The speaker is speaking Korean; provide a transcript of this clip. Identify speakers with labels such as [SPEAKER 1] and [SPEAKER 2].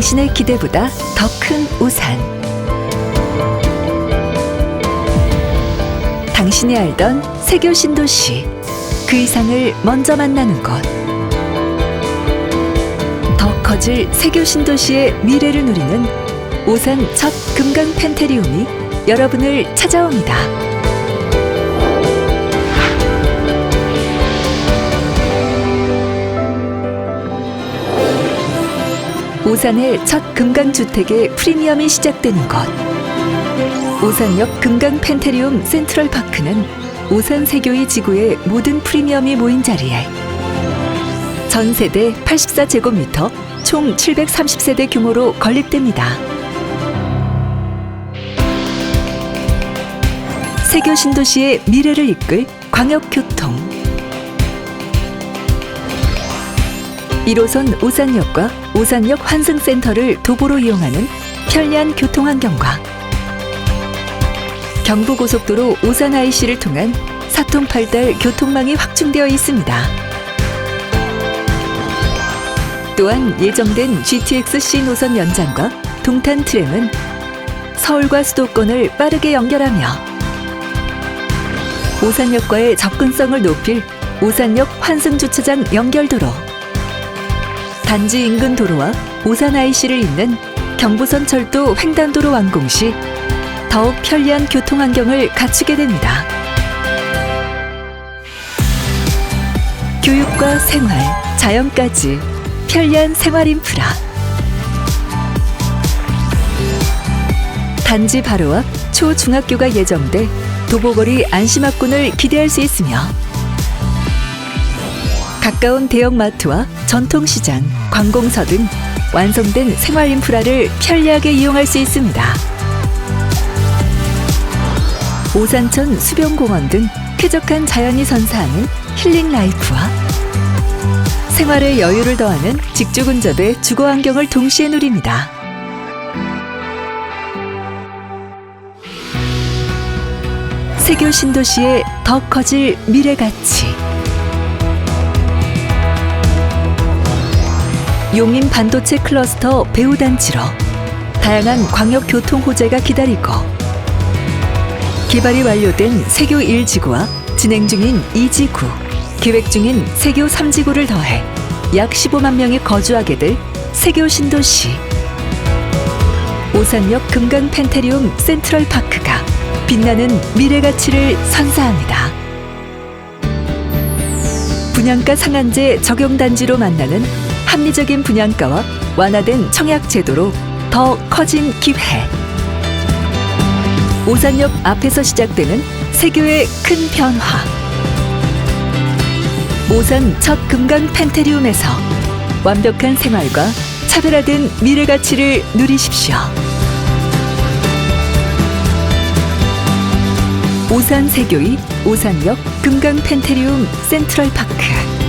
[SPEAKER 1] 당신의 기대보다 더 큰 우산. 당신이 알던 세교 신도시. 그 이상을 먼저 만나는 곳. 더 커질 세교 신도시의 미래를 누리는 오산 첫 금강 펜테리움이 여러분을 찾아옵니다. 오산의 첫 금강주택의 프리미엄이 시작되는 곳. 오산역 금강 펜테리움 센트럴 파크는 오산 세교의 지구의 모든 프리미엄이 모인 자리에 전 세대 84제곱미터 총 730세대 규모로 건립됩니다. 세교 신도시의 미래를 이끌 광역교통 1호선 오산역과 오산역 환승센터를 도보로 이용하는 편리한 교통환경과 경부고속도로 오산 IC를 통한 사통 팔달 교통망이 확충되어 있습니다. 또한 예정된 GTX-C 노선 연장과 동탄 트램은 서울과 수도권을 빠르게 연결하며 오산역과의 접근성을 높일 오산역 환승 주차장 연결도로 단지 인근 도로와 오산 IC를 잇는 경부선 철도 횡단도로 완공 시 더욱 편리한 교통 환경을 갖추게 됩니다. 교육과 생활, 자연까지 편리한 생활 인프라. 단지 바로와 초중학교가 예정돼 도보거리 안심학군을 기대할 수 있으며 가까운 대형마트와 전통시장, 관공서 등 완성된 생활 인프라를 편리하게 이용할 수 있습니다. 오산천 수변공원 등 쾌적한 자연이 선사하는 힐링 라이프와 생활의 여유를 더하는 직주근접의 주거 환경을 동시에 누립니다. 세교 신도시의 더 커질 미래 가치. 용인 반도체 클러스터 배후단지로 다양한 광역 교통 호재가 기다리고 개발이 완료된 세교 1지구와 진행 중인 2지구, 계획 중인 세교 3지구를 더해 약 15만 명이 거주하게 될 세교 신도시. 오산역 금강 펜테리움 센트럴 파크가 빛나는 미래 가치를 선사합니다. 분양가 상한제 적용 단지로 만나는 합리적인 분양가와 완화된 청약 제도로 더 커진 기회. 오산역 앞에서 시작되는 세교의 큰 변화. 오산 첫 금강 펜테리움에서 완벽한 생활과 차별화된 미래 가치를 누리십시오. 오산 세교의 오산역 금강 펜테리움 센트럴 파크.